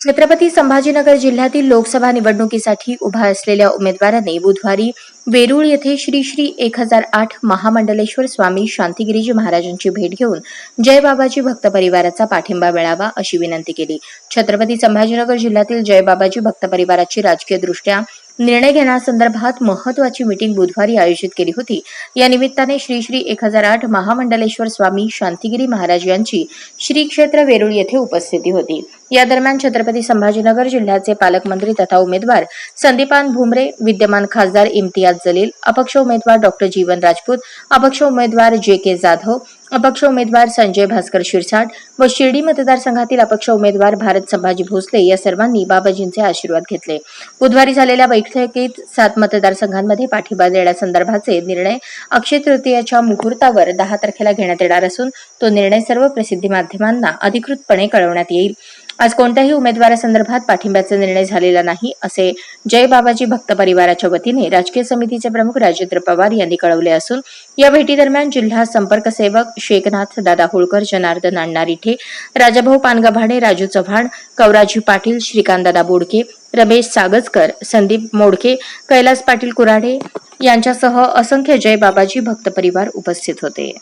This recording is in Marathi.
छत्रपती संभाजीनगर जिल्ह्यातील लोकसभा निवडणुकीसाठी उभा असलेल्या उमेदवाराने बुधवारी वेरूळ येथे श्री श्री एक हजार आठ महामंडलेश्वर स्वामी शांतिगिरीजी महाराजांची भेट घेऊन जय बाबाजी भक्त परिवाराचा पाठिंबा मिळावा अशी विनंती केली. छत्रपती संभाजीनगर जिल्ह्यातील जय बाबाजी भक्त परिवाराची राजकीय दृष्ट्या निर्णय घेण्यासंदर्भात महत्वाची मीटिंग बुधवारी आयोजित केली होती. या निमित्ताने श्री श्री एक हजार आठ महामंडलेश्वर स्वामी शांतिगिरी महाराज यांची श्री क्षेत्र वेरूळ येथे उपस्थिती होती. या दरम्यान छत्रपती संभाजीनगर जिल्ह्याचे पालकमंत्री तथा उमेदवार संदीपान भुमरे विद्यमान खासदार इम्तियाज जलील अपक्ष उमेदवार डॉक्टर जीवन राजपूत अपक्ष उमेदवार जे के जाधव अपक्ष उमेदवार संजय भास्कर शिरसाट व शिर्डी मतदारसंघातील अपक्ष उमेदवार भारत संभाजी भोसले या सर्वांनी बाबाजींचे आशीर्वाद घेतले. बुधवारी झालेल्या बैठकीत सात मतदारसंघांमध्ये पाठिंबा देण्यासंदर्भाचे निर्णय अक्षय तृतीयाच्या मुहूर्तावर दहा तारखेला घेण्यात येणार असून तो निर्णय सर्व प्रसिद्धी माध्यमांना अधिकृतपणे कळवण्यात येईल. आज कोणत्याही उमेदवारासंदर्भात पाठिंब्याचा निर्णय झालेला नाही असे जय बाबाजी भक्त परिवाराच्या वतीने राजकीय समितीचे प्रमुख राजेंद्र पवार यांनी कळवले असून या भेटीदरम्यान जिल्हा संपर्क सेवक शेखनाथ दादा होळकर जनार्दन अण्णारिठे राजाभाऊ पानगभाडे राजू चव्हाण कवराजी पाटील श्रीकांतदादा बोडके रमेश सागजकर संदीप मोडके कैलास पाटील कुराडे यांच्यासह असंख्य जय बाबाजी भक्त परिवार उपस्थित होते.